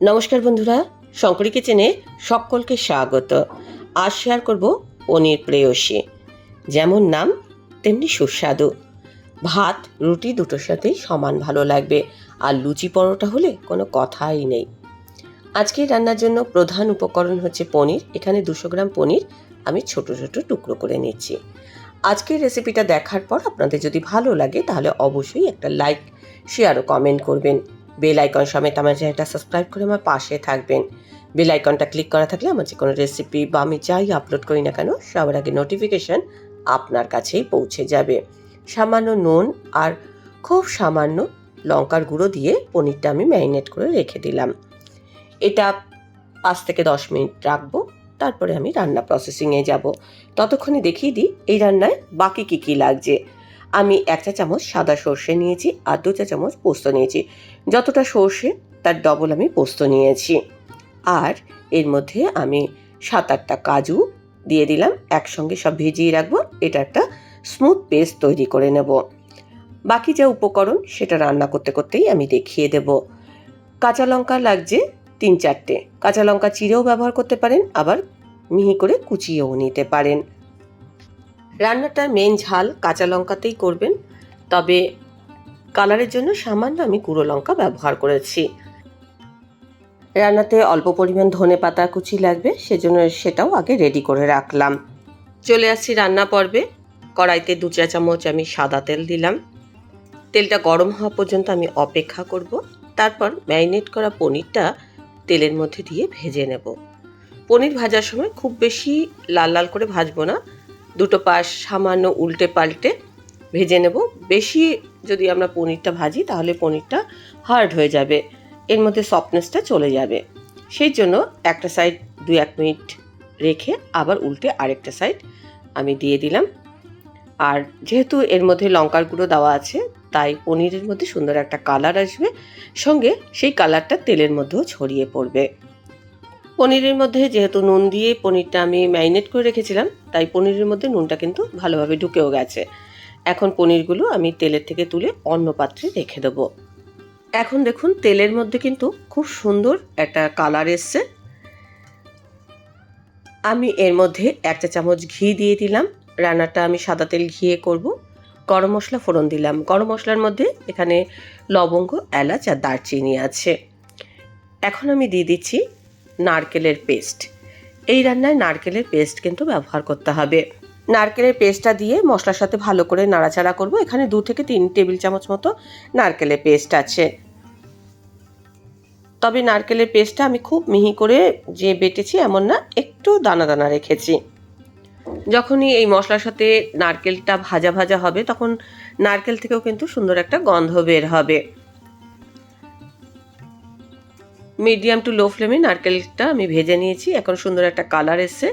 নমস্কার বন্ধুরা, শঙ্করী কিচেনে সকলকে স্বাগত। আজ শেয়ার করব পনির প্রেয়সী। যেমন নাম, তেমনি সুস্বাদু। ভাত, রুটি দুটোর সাথেই সমান ভালো লাগবে, আর লুচি পরোটা হলে কোনো কথাই নেই। আজকে রান্নার জন্য প্রধান উপকরণ হচ্ছে পনির। এখানে দুশো গ্রাম পনির আমি ছোট ছোট টুকরো করে নিচ্ছি। আজকের রেসিপিটা দেখার পর আপনাদের যদি ভালো লাগে, তাহলে অবশ্যই একটা লাইক শেয়ার ও কমেন্ট করবেন। বেল আইকন সমেত আমার চ্যানেলটা সাবস্ক্রাইব করে আমার পাশে থাকবেন। বেল আইকনটা ক্লিক করা থাকলে আমার যে কোনো রেসিপি বা আমি যাই আপলোড করি না কেন, সবার আগে নোটিফিকেশান আপনার কাছেই পৌঁছে যাবে। সামান্য নুন আর খুব সামান্য লঙ্কার গুঁড়ো দিয়ে পনিরটা আমি ম্যারিনেট করে রেখে দিলাম। এটা পাঁচ থেকে দশ মিনিট রাখব, তারপরে আমি রান্না প্রসেসিংয়ে যাব। ততক্ষণে দেখিয়ে দিই এই রান্নায় বাকি কী কী লাগছে। আমি এক চা চামচ সাদা সর্ষে নিয়েছি আর দু চা চামচ পোস্ত নিয়েছি। যতটা সর্ষে, তার ডবল আমি পোস্ত নিয়েছি। আর এর মধ্যে আমি সাত আটটা কাজু দিয়ে দিলাম, একসঙ্গে সব ভিজিয়ে রাখব, এটা একটা স্মুথ পেস্ট তৈরি করে নেব। বাকি যা উপকরণ, সেটা রান্না করতে করতেই আমি দেখিয়ে দেব। কাঁচা লঙ্কা লাগছে তিন চারটে। কাঁচা লঙ্কা চিরেও ব্যবহার করতে পারেন, আবার মিহি করে কুচিয়েও নিতে পারেন। রান্নাটার মেন ঝাল, কাঁচা লঙ্কাতেই করবেন। তবে কালারের জন্য সামান্য আমি গুঁড়ো লঙ্কা ব্যবহার করেছি। রান্নাতে অল্প পরিমাণ ধনে পাতা কুচি লাগবে, সেজন্য সেটাও আগে রেডি করে রাখলাম। চলে আসছি রান্না পর্বে। কড়াইতে দু চা চামচ আমি সাদা তেল দিলাম। তেলটা গরম হওয়া পর্যন্ত আমি অপেক্ষা করব। তারপর ম্যারিনেট করা পনিরটা তেলের মধ্যে দিয়ে ভেজে নেব। পনির ভাজার সময় খুব বেশি লাল লাল করে ভাজবো না। দুটো পাশ সামান্য উল্টে পাল্টে ভেজে নেব। বেশি যদি আমরা পনিরটা ভাজি, তাহলে পনিরটা হার্ড হয়ে যাবে। এর মধ্যে সফটনেসটা চলে যাবে। সেই জন্য একটা সাইড দু এক মিনিট রেখে আবার উল্টে আরেকটা সাইড আমি দিয়ে দিলাম। আর যেহেতু এর মধ্যে লঙ্কার গুঁড়ো দেওয়া আছে, তাই পনিরের মধ্যে সুন্দর একটা কালার আসবে। সঙ্গে সেই কালারটা তেলের মধ্যেও ছড়িয়ে পড়বে। পনিরের মধ্যে যেহেতু নুন দিয়ে পনিরটা আমি ম্যারিনেট করে রেখেছিলাম, তাই পনিরের মধ্যে নুনটা কিন্তু ভালোভাবে ঢুকেও গেছে। এখন পনিরগুলো আমি তেলের থেকে তুলে অন্য পাত্রে রেখে দেবো। এখন দেখুন, তেলের মধ্যে কিন্তু খুব সুন্দর একটা কালার এসছে। আমি এর মধ্যে এক চা চামচ ঘি দিয়ে দিলাম। রান্নাটা আমি সাদা তেল ঘিয়ে করব। গরম মশলা ফোড়ন দিলাম। গরম মশলার মধ্যে এখানে লবঙ্গ, এলাচ আর দারচিনি আছে। এখন আমি দিয়ে দিচ্ছি নারকেলের পেস্ট। এই রান্নায় নারকেলের পেস্ট কিন্তু ব্যবহার করতে হবে। নারকেলের পেস্টটা দিয়ে মশলার সাথে ভালো করে নাড়াচাড়া করব। এখানে দু থেকে তিন টেবিল চামচ মতো নারকেলের পেস্ট আছে। তবে নারকেলের পেস্টটা আমি খুব মিহি করে যে বেটেছি এমন না, একটু দানা দানা রেখেছি। যখনই এই মশলার সাথে নারকেলটা ভাজা ভাজা হবে, তখন নারকেল থেকেও কিন্তু সুন্দর একটা গন্ধ বের হবে। মিডিয়াম টু লো ফ্লেমে নারকেলটা আমি ভেজে নিয়েছি। এখন সুন্দর একটা কালার এসছে।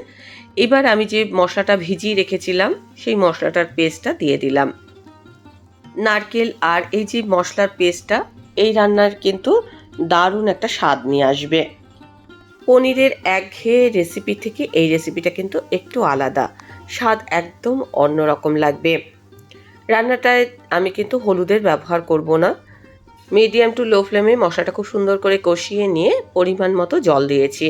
এবার আমি যে মশলাটা ভিজিয়ে রেখেছিলাম, সেই মশলাটার পেস্টটা দিয়ে দিলাম। নারকেল আর এই যে মশলার পেস্টটা, এই রান্নার কিন্তু দারুণ একটা স্বাদ নিয়ে আসবে। পনিরের একঘেয়ে রেসিপি থেকে এই রেসিপিটা কিন্তু একটু আলাদা। স্বাদ একদম অন্যরকম লাগবে। রান্নাটায় আমি কিন্তু হলুদের ব্যবহার করব না। মিডিয়াম টু লো ফ্লেমে মশলাটা খুব সুন্দর করে কষিয়ে নিয়ে পরিমাণ মতো জল দিয়েছি।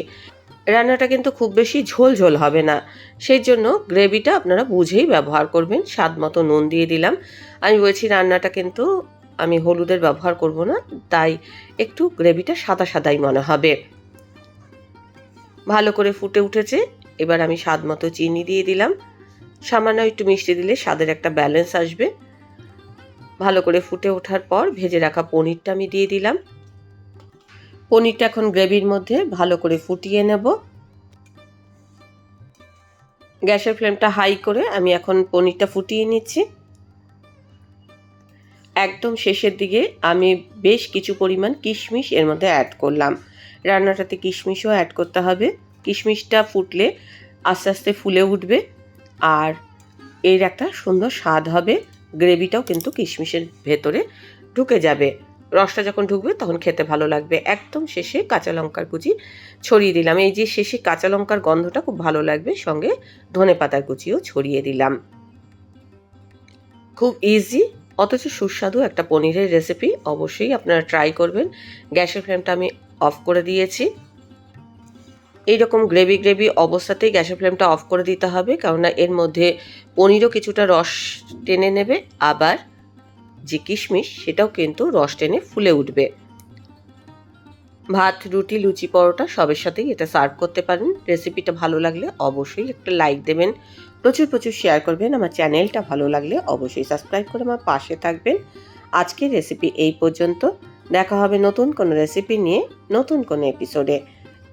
রান্নাটা কিন্তু খুব বেশি ঝোল ঝোল হবে না। সেই জন্য গ্রেভিটা আপনারা বুঝেই ব্যবহার করবেন। স্বাদ মতো নুন দিয়ে দিলাম। আমি বলছি রান্নাটা কিন্তু আমি হলুদের ব্যবহার করব না, তাই একটু গ্রেভিটা সাদা সাদাই মনে হবে। ভালো করে ফুটে উঠেছে। এবার আমি স্বাদ মতো চিনি দিয়ে দিলাম। সামান্য একটু মিষ্টি দিলে স্বাদের একটা ব্যালেন্স আসবে। ভালো করে ফুটে ওঠার পর ভেজে রাখা পনিরটা আমি দিয়ে দিলাম। পনিরটা এখন গ্রেভির মধ্যে ভালো করে ফুটিয়ে নেব। গ্যাসের ফ্লেমটা হাই করে আমি এখন পনিরটা ফুটিয়ে নিচ্ছি। একদম শেষের দিকে আমি বেশ কিছু পরিমাণ কিশমিশ এর মধ্যে অ্যাড করলাম। রান্নাটাতে কিশমিশও অ্যাড করতে হবে। কিশমিশটা ফুটলে আস্তে আস্তে ফুলে উঠবে আর এর একটা সুন্দর স্বাদ হবে। গ্রেভিটাও কিন্তু কিশমিশের ভেতরে ঢুকে যাবে। রসটা যখন ঢুকবে তখন খেতে ভালো লাগবে। একদম শেষে কাঁচা লঙ্কার কুচি ছড়িয়ে দিলাম। এই যে শেষে কাঁচা লঙ্কার গন্ধটা খুব ভালো লাগবে, সঙ্গে ধনে পাতার কুচিও ছড়িয়ে দিলাম। খুব ইজি অথচ সুস্বাদু একটা পনিরের রেসিপি অবশ্যই আপনারা ট্রাই করবেন। গ্যাসের ফ্লেমটা আমি অফ করে দিয়েছি। এইরকম গ্রেভি গ্রেভি অবস্থাতেই গ্যাসের ফ্লেমটা অফ করে দিতে হবে, কেননা এর মধ্যে পনিরও কিছুটা রস টেনে নেবে, আবার যে কিশমিশ সেটাও কিন্তু রস টেনে ফুলে উঠবে। ভাত, রুটি, লুচি, পরোটা সবের সাথেই এটা সার্ভ করতে পারেন। রেসিপিটা ভালো লাগলে অবশ্যই একটা লাইক দেবেন, প্রচুর প্রচুর শেয়ার করবেন, আমার চ্যানেলটা ভালো লাগলে অবশ্যই সাবস্ক্রাইব করে আমার পাশে থাকবেন। আজকের রেসিপি এই পর্যন্ত, দেখা হবে নতুন কোনো রেসিপি নিয়ে নতুন কোনো এপিসোডে